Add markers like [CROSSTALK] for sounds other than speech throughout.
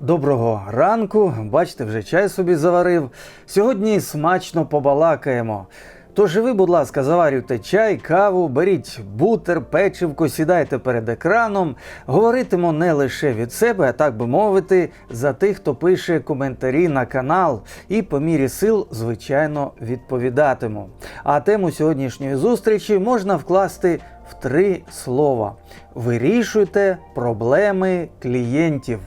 Доброго ранку, бачите, вже чай собі заварив. Сьогодні смачно побалакаємо. Тож і ви, будь ласка, заварюйте чай, каву, беріть бутер, печивко, сідайте перед екраном. Говоритимо не лише від себе, а так би мовити, за тих, хто пише коментарі на канал, і по мірі сил, звичайно, відповідатиму. А тему сьогоднішньої зустрічі можна вкласти в три слова: вирішуйте проблеми клієнтів.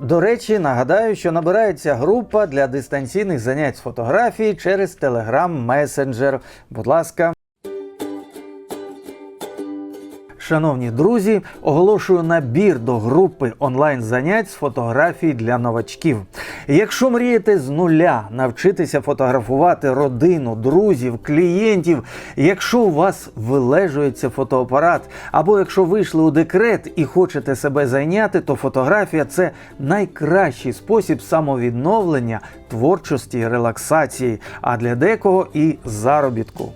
До речі, нагадаю, що набирається група для дистанційних занять з фотографії через Telegram Messenger. Будь ласка. Шановні друзі, оголошую набір до групи онлайн занять з фотографій для новачків. Якщо мрієте з нуля навчитися фотографувати родину, друзів, клієнтів, якщо у вас вилежується фотоапарат, або якщо вийшли у декрет і хочете себе зайняти, то фотографія це найкращий спосіб самовідновлення, творчості і релаксації, а для декого і заробітку.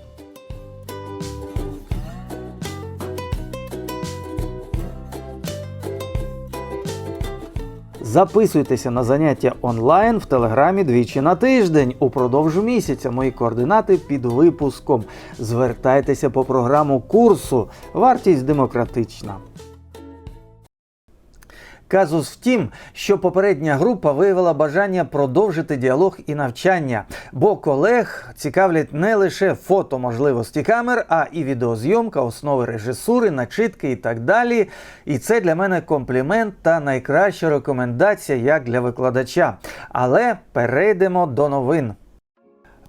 Записуйтеся на заняття онлайн в телеграмі двічі на тиждень упродовж місяця. Мої координати під випуском. Звертайтеся по програму курсу. Вартість демократична. Казус в тім, що попередня група виявила бажання продовжити діалог і навчання, бо колег цікавлять не лише фото можливості камер, а і відеозйомка, основи режисури, начитки і так далі. І це для мене комплімент та найкраща рекомендація як для викладача. Але перейдемо до новин.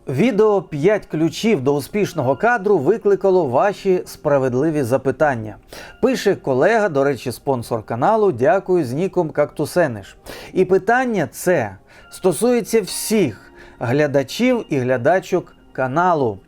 Відео «5 ключів до успішного кадру викликало ваші справедливі запитання. Пише колега, до речі, спонсор каналу. Дякую з ніком Кактусениш. І питання це стосується всіх глядачів і глядачок каналу.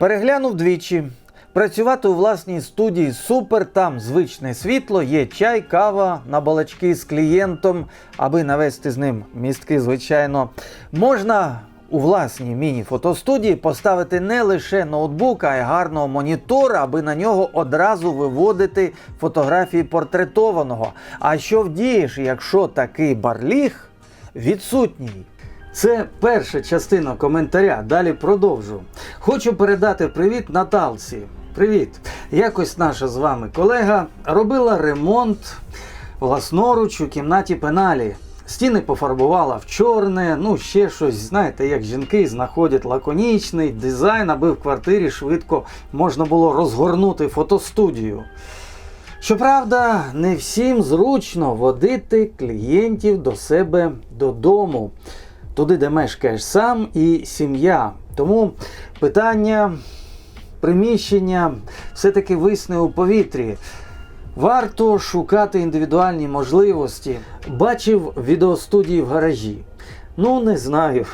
Переглянув двічі. Працювати у власній студії супер, там звичне світло, є чай, кава на балачки з клієнтом, аби навести з ним містки, звичайно. Можна у власній міні-фотостудії поставити не лише ноутбук, а й гарного монітора, аби на нього одразу виводити фотографії портретованого. А що вдієш, якщо такий барліг відсутній? Це перша частина коментаря. Далі продовжу. Хочу передати привіт Наталці. Привіт! Якось наша з вами колега робила ремонт власноруч у кімнаті пеналі. Стіни пофарбувала в чорне, ну ще щось. Знаєте, як жінки знаходять лаконічний дизайн, аби в квартирі швидко можна було розгорнути фотостудію. Щоправда, не всім зручно водити клієнтів до себе додому, туди, де мешкаєш сам і сім'я. Тому питання приміщення все-таки висне у повітрі. Варто шукати індивідуальні можливості. Бачив відеостудії в гаражі. Ну, не знаю.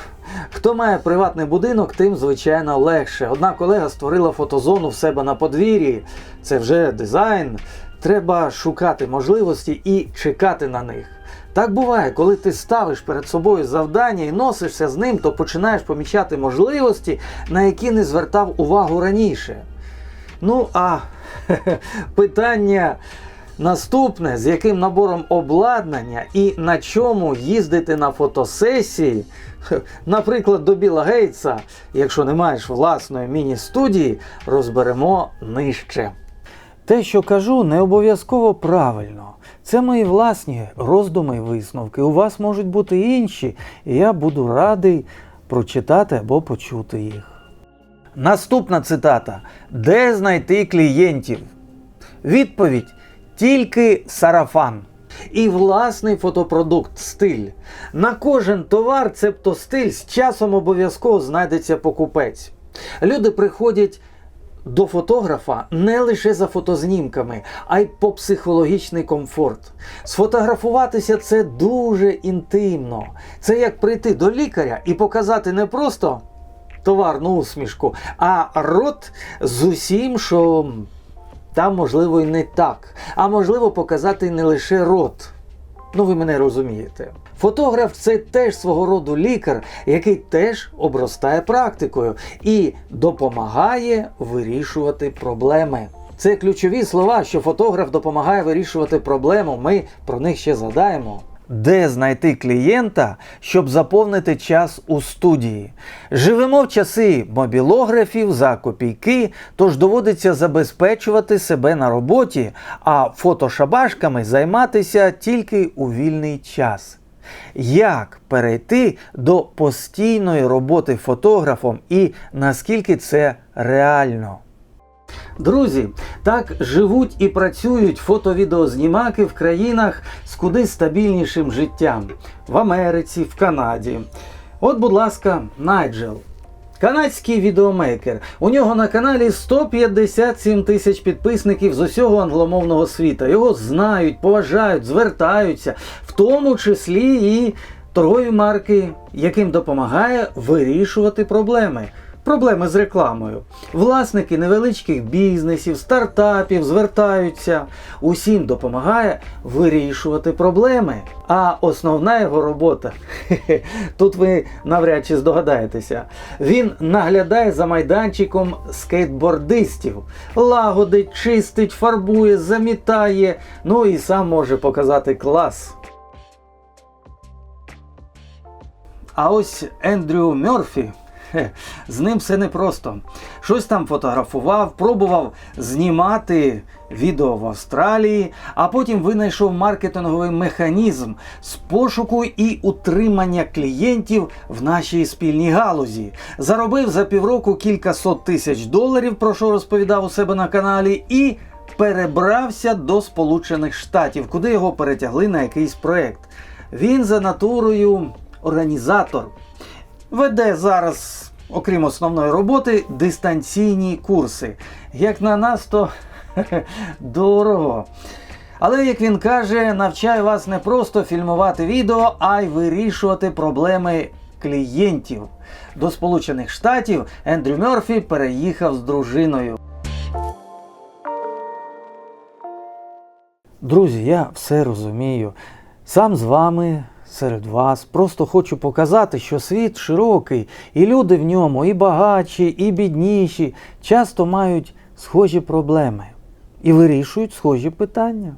Хто має приватний будинок, тим звичайно легше. Одна колега створила фотозону в себе на подвір'ї. Це вже дизайн. Треба шукати можливості і чекати на них. Так буває, коли ти ставиш перед собою завдання і носишся з ним, то починаєш помічати можливості, на які не звертав увагу раніше. Ну а [LAUGHS] питання наступне: з яким набором обладнання і на чому їздити на фотосесії, [LAUGHS] наприклад, до Біла Гейтса, якщо не маєш власної міні-студії, розберемо нижче. Те, що кажу, не обов'язково правильно. Це мої власні роздуми і висновки. У вас можуть бути інші, і я буду радий прочитати або почути їх. Наступна цитата: Де знайти клієнтів? Відповідь: тільки сарафан. І власний фотопродукт стиль. На кожен товар, цебто стиль, з часом обов'язково знайдеться покупець. Люди приходять до фотографа не лише за фотознімками, а й по психологічний комфорт. Сфотографуватися це дуже інтимно. Це як прийти до лікаря і показати не просто товарну усмішку, а рот з усім, що там можливо і не так. А можливо показати не лише рот. Ну, ви мене розумієте. Фотограф це теж свого роду лікар, який теж обростає практикою і допомагає вирішувати проблеми. Це ключові слова, що фотограф допомагає вирішувати проблему. Ми про них ще згадаємо. Де знайти клієнта, щоб заповнити час у студії? Живемо в часи мобілографів за копійки, тож доводиться забезпечувати себе на роботі, а фотошабашками займатися тільки у вільний час. Як перейти до постійної роботи фотографом і наскільки це реально? Друзі, так живуть і працюють фото-відеознімаки в країнах з куди стабільнішим життям в Америці, в Канаді. От, будь ласка, Найджел. Канадський відеомейкер. У нього на каналі 157 тисяч підписників з усього англомовного світа. Його знають, поважають, звертаються, в тому числі і торгові марки, яким допомагає вирішувати проблеми. Проблеми з рекламою. Власники невеличких бізнесів, стартапів звертаються. Усім допомагає вирішувати проблеми. А основна його робота, тут ви навряд чи здогадаєтеся, він наглядає за майданчиком скейтбордистів, лагодить, чистить, фарбує, замітає, ну і сам може показати клас. А ось Ендрю Мерфі. З ним все непросто. Щось там фотографував, пробував знімати відео в Австралії, а потім винайшов маркетинговий механізм з пошуку і утримання клієнтів в нашій спільній галузі. Заробив за півроку кількасот тисяч доларів, про що розповідав у себе на каналі, і перебрався до Сполучених Штатів, куди його перетягли на якийсь проект. Він за натурою організатор. Веде зараз, окрім основної роботи, дистанційні курси. Як на нас, то [LAUGHS] дорого. Але, як він каже, навчає вас не просто фільмувати відео, а й вирішувати проблеми клієнтів. До Сполучених Штатів Ендрю Мерфі переїхав з дружиною. Друзі, я все розумію. Сам з вами серед вас. Просто хочу показати, що світ широкий, і люди в ньому, і багатші, і бідніші, часто мають схожі проблеми і вирішують схожі питання.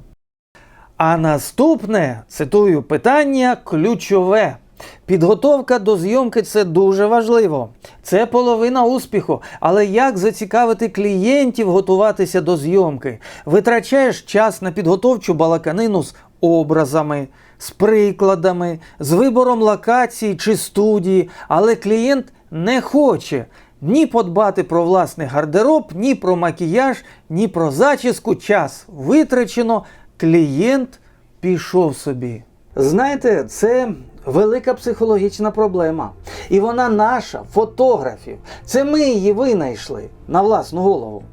А наступне, цитую, питання ключове. Підготовка до зйомки це дуже важливо. Це половина успіху. Але як зацікавити клієнтів готуватися до зйомки? Витрачаєш час на підготовчу балаканину з образами, з прикладами, з вибором локації чи студії, але клієнт не хоче ні подбати про власний гардероб, ні про макіяж, ні про зачіску. Час витрачено, клієнт пішов собі. Знаєте, це велика психологічна проблема. І вона наша, фотографів. Це ми її винайшли на власну голову.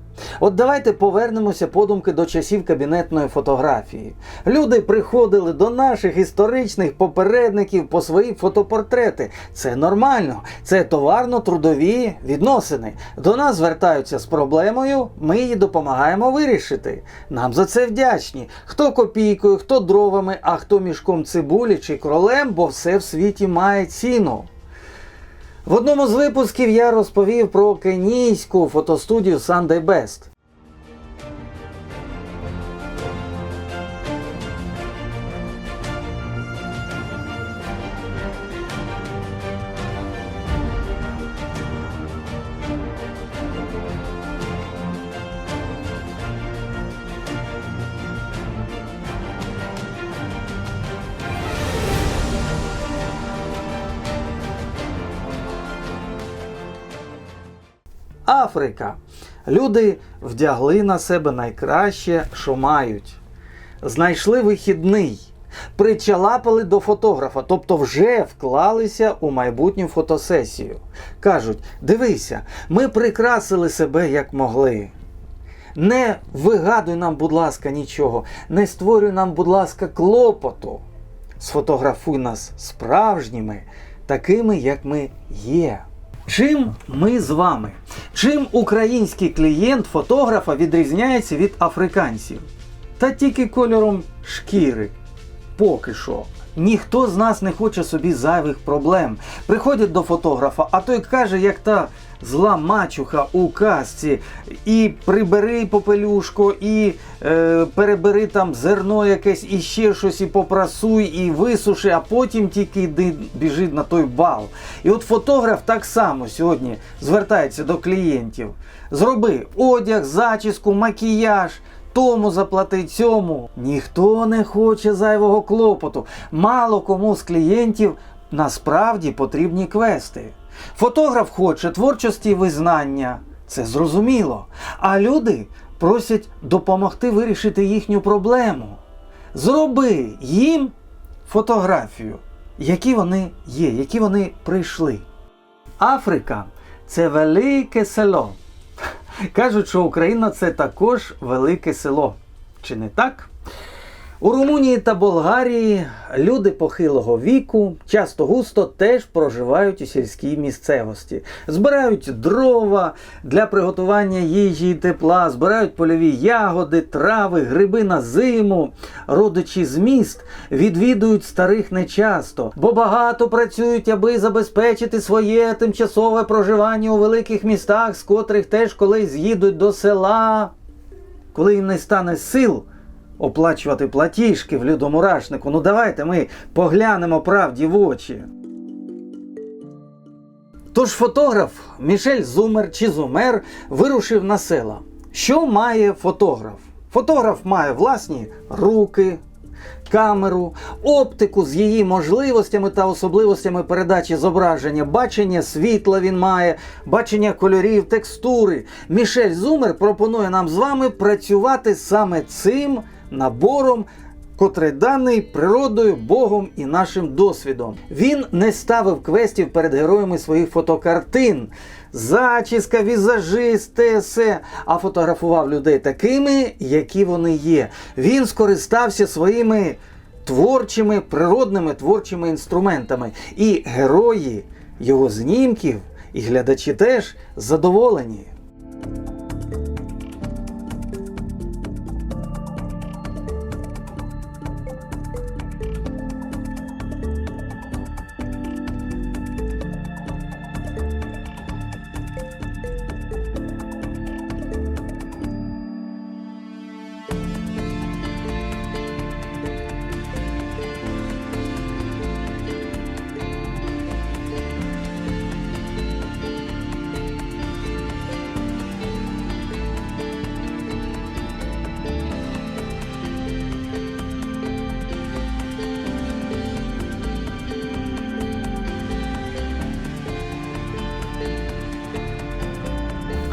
От давайте повернемося подумки до часів кабінетної фотографії. Люди приходили до наших історичних попередників по свої фотопортрети. Це нормально, це товарно-трудові відносини. До нас звертаються з проблемою, ми її допомагаємо вирішити. Нам за це вдячні. Хто копійкою, хто дровами, а хто мішком цибулі чи кролем, бо все в світі має ціну. В одному з випусків я розповів про кенійську фотостудію Sunday Best. Африка. Люди вдягли на себе найкраще, що мають. Знайшли вихідний, причалапали до фотографа, тобто вже вклалися у майбутню фотосесію. Кажуть: дивися, ми прикрасили себе як могли. Не вигадуй нам, будь ласка, нічого, не створюй нам, будь ласка, клопоту. Сфотографуй нас справжніми, такими, як ми є. Чим ми з вами? Чим український клієнт фотографа відрізняється від африканців? Та тільки кольором шкіри. поки що. Ніхто з нас не хоче собі зайвих проблем. Приходять до фотографа, а той каже, як та зла мачуха у казці, і прибери попелюшко, і е, перебери там зерно якесь, і ще щось, і попрасуй, і висуши, а потім тільки йди біжи на той бал. І от фотограф так само сьогодні звертається до клієнтів. Зроби одяг, зачіску, макіяж. Тому заплати цьому. Ніхто не хоче зайвого клопоту. Мало кому з клієнтів насправді потрібні квести. Фотограф хоче творчості і визнання. Це зрозуміло. А люди просять допомогти вирішити їхню проблему. Зроби їм фотографію, які вони є, які вони прийшли. Африка це велике село. Кажуть, що Україна це також велике село. Чи не так? У Румунії та Болгарії люди похилого віку часто густо теж проживають у сільській місцевості. Збирають дрова для приготування їжі і тепла, збирають польові ягоди, трави, гриби на зиму. Родичі з міст відвідують старих нечасто, бо багато працюють, аби забезпечити своє тимчасове проживання у великих містах, з котрих теж колись з'їдуть до села, коли їм не стане сил оплачувати платіжки в людомурашнику. Ну давайте ми поглянемо правді в очі. Тож фотограф Мішель Зумер чи Зумер вирушив на села. Що має фотограф? Фотограф має власні руки, камеру, оптику з її можливостями та особливостями передачі зображення, бачення світла він має, бачення кольорів, текстури. Мішель Зумер пропонує нам з вами працювати саме цим набором. Котрий даний природою, Богом і нашим досвідом. Він не ставив квестів перед героями своїх фотокартин. Зачіска, візажист, все, а фотографував людей такими, які вони є. Він скористався своїми творчими, природними творчими інструментами. І герої його знімків, і глядачі теж задоволені.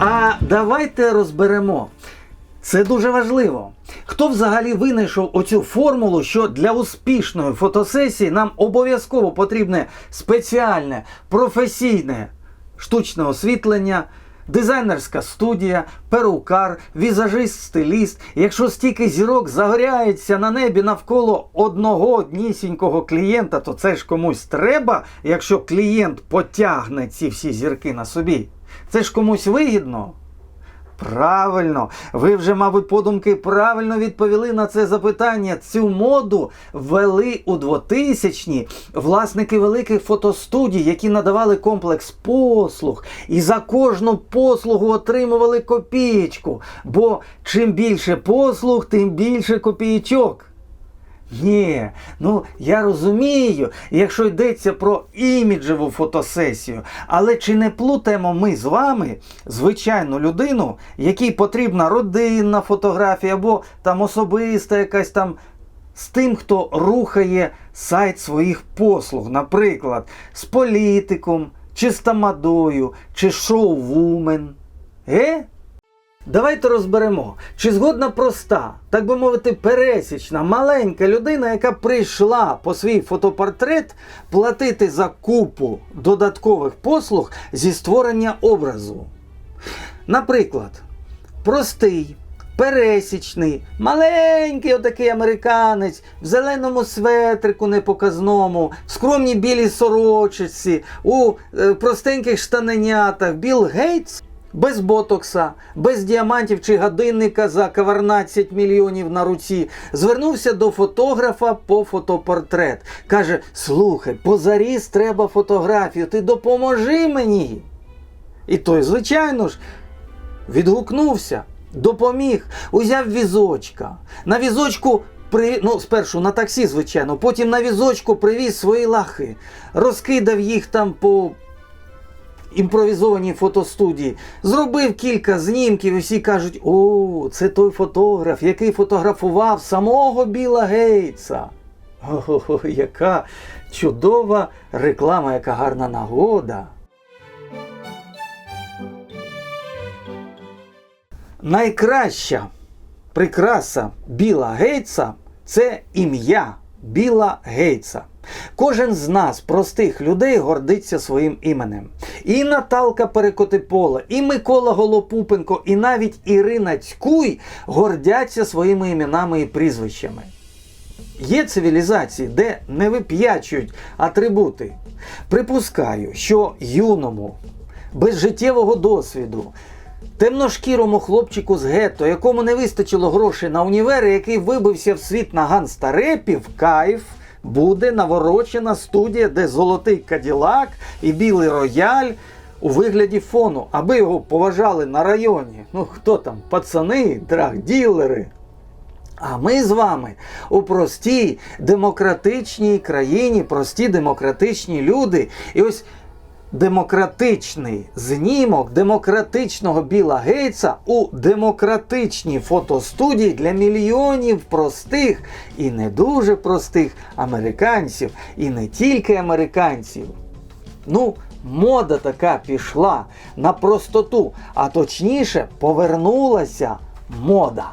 А давайте розберемо. Це дуже важливо. Хто взагалі винайшов оцю формулу, що для успішної фотосесії нам обов'язково потрібне спеціальне, професійне штучне освітлення, дизайнерська студія, перукар, візажист, стиліст. Якщо стільки зірок загоряється на небі навколо одного однісінького клієнта, то це ж комусь треба, якщо клієнт потягне ці всі зірки на собі. Це ж комусь вигідно. Правильно, ви вже, мабуть, подумки правильно відповіли на це запитання. Цю моду ввели у 2000-ні власники великих фотостудій, які надавали комплекс послуг, і за кожну послугу отримували копієчку. Бо чим більше послуг, тим більше копієчок. Ні, ну я розумію, якщо йдеться про іміджеву фотосесію, але чи не плутаємо ми з вами звичайну людину, якій потрібна родинна фотографія або там особиста якась там з тим, хто рухає сайт своїх послуг, наприклад, з політиком, чи з тамадою, чи шоу-вумен? Е? Давайте розберемо, чи згодна проста, так би мовити, пересічна, маленька людина, яка прийшла по свій фотопортрет платити за купу додаткових послуг зі створення образу. Наприклад, простий, пересічний, маленький отакий американець в зеленому светрику непоказному, в скромній білій сорочці, у е, простеньких штаненятах, Білл Гейтс без ботокса, без діамантів чи годинника за 14 мільйонів на руці, звернувся до фотографа по фотопортрет. Каже: Слухай, позаріз треба фотографію, ти допоможи мені. І той, звичайно ж, відгукнувся, допоміг, узяв візочка. На візочку при... ну, спершу на таксі, звичайно, потім на візочку привіз свої лахи, розкидав їх там по імпровізованій фотостудії, зробив кілька знімків, і всі кажуть: о, це той фотограф, який фотографував самого Біла Гейтса. О, яка чудова реклама, яка гарна нагода. Найкраща прикраса Біла Гейтса це ім'я Біла Гейтса. Кожен з нас, простих людей, гордиться своїм іменем. І Наталка Перекотипола, і Микола Голопупенко, і навіть Ірина Цькуй гордяться своїми іменами і прізвищами. Є цивілізації, де не вип'ячують атрибути. Припускаю, що юному, без життєвого досвіду, темношкірому хлопчику з гетто, якому не вистачило грошей на універ, і який вибився в світ на ганстарепів, кайф. Буде наворочена студія, де золотий каділак і білий рояль у вигляді фону, аби його поважали на районі. Ну хто там, пацани, драгділери. А ми з вами у простій демократичній країні, прості демократичні люди. І ось демократичний знімок демократичного Біла Гейтса у демократичній фотостудії для мільйонів простих і не дуже простих американців, і не тільки американців. Ну, мода така пішла на простоту, а точніше повернулася мода.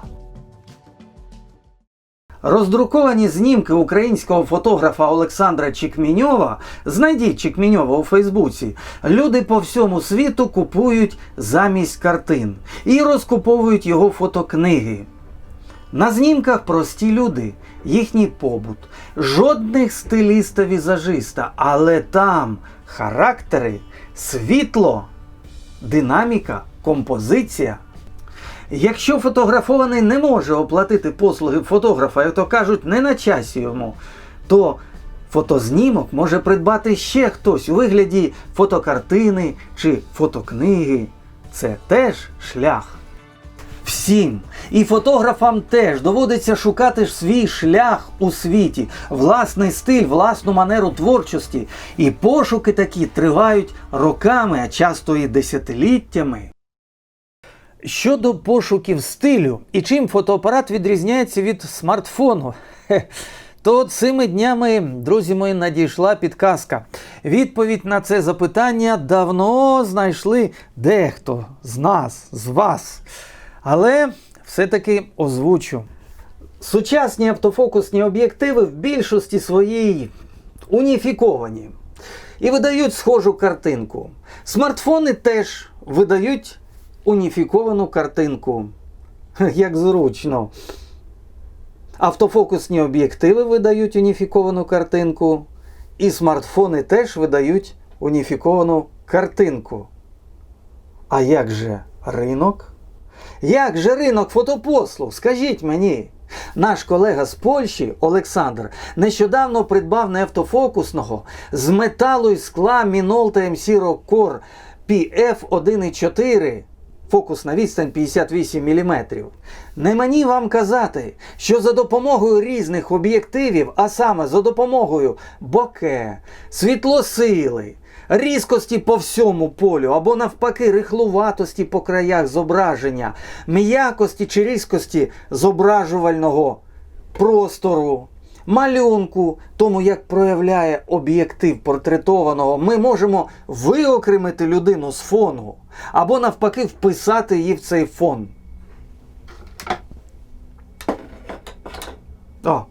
Роздруковані знімки українського фотографа Олександра Чекміньова, знайдіть Чекміньова у Фейсбуці, люди по всьому світу купують замість картин і розкуповують його фотокниги. На знімках прості люди, їхній побут, жодних стиліста-візажиста, але там характери, світло, динаміка, композиція. Якщо фотографований не може оплатити послуги фотографа, як то кажуть, не на часі йому, то фотознімок може придбати ще хтось у вигляді фотокартини чи фотокниги. Це теж шлях. Всім і фотографам теж доводиться шукати свій шлях у світі, власний стиль, власну манеру творчості. І пошуки такі тривають роками, а часто і десятиліттями. Щодо пошуків стилю і чим фотоапарат відрізняється від смартфону, то цими днями, друзі мої, надійшла підказка. Відповідь на це запитання давно знайшли дехто з нас, з вас. Але все-таки озвучу. Сучасні автофокусні об'єктиви в більшості своїй уніфіковані і видають схожу картинку. Смартфони теж видають уніфіковану картинку. [LAUGHS] Як зручно. Автофокусні об'єктиви видають уніфіковану картинку, і смартфони теж видають уніфіковану картинку. А як же ринок? Як же ринок фотопослуг? Скажіть мені. Наш колега з Польщі Олександр нещодавно придбав не автофокусного з металу і скла Minolta MC Rockcore PF 1.4 фокус на відстань 58 мм. Не мені вам казати, що за допомогою різних об'єктивів, а саме за допомогою боке, світлосили, різкості по всьому полю, або навпаки рихлуватості по краях зображення, м'якості чи різкості зображувального простору. Малюнку, тому як проявляє об'єктив портретованого, ми можемо виокремити людину з фону або навпаки вписати її в цей фон. О,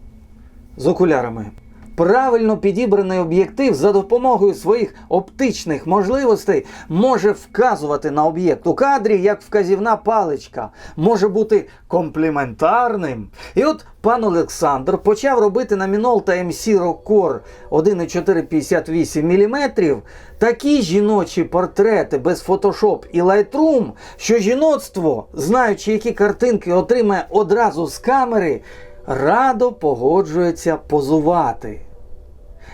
з окулярами. Правильно підібраний об'єктив за допомогою своїх оптичних можливостей може вказувати на об'єкт у кадрі як вказівна паличка, може бути компліментарним. І от пан Олександр почав робити на Minolta MC Rockcore 1,458 мм такі жіночі портрети без Photoshop і Lightroom, що жіноцтво, знаючи, які картинки отримає одразу з камери, радо погоджується позувати.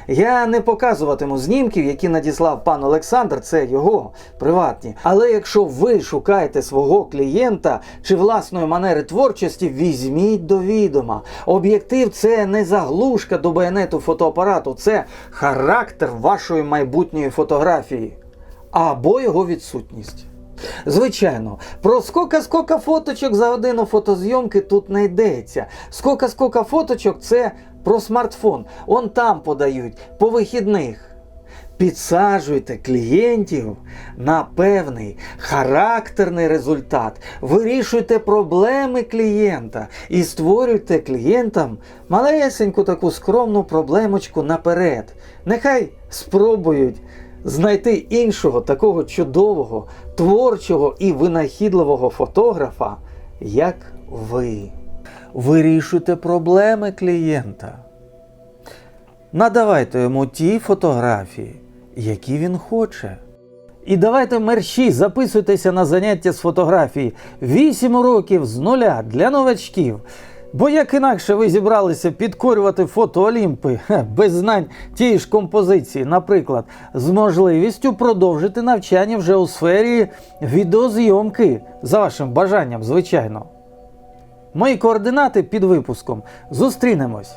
Я не показуватиму знімків, які надіслав пан Олександр, це його приватні. Але якщо ви шукаєте свого клієнта чи власної манери творчості, візьміть до відома. Об'єктив це не заглушка до байонету фотоапарату, це характер вашої майбутньої фотографії або його відсутність. Звичайно, про скока-скока фоточок за годину фотозйомки тут не йдеться. Скока-скока фоточок це про смартфон. Он там подають по вихідних. Підсаджуйте клієнтів на певний характерний результат, вирішуйте проблеми клієнта і створюйте клієнтам малесеньку таку скромну проблемочку наперед. Нехай спробують знайти іншого такого чудового, творчого і винахідливого фотографа, як ви. Вирішуйте проблеми клієнта. Надавайте йому ті фотографії, які він хоче. І давайте мерщі записуйтеся на заняття з фотографії 8 уроків з нуля для новачків. Бо як інакше ви зібралися підкорювати фотоолімпи без знань тієї ж композиції, наприклад, з можливістю продовжити навчання вже у сфері відеозйомки, за вашим бажанням, звичайно. Мої координати під випуском. Зустрінемось!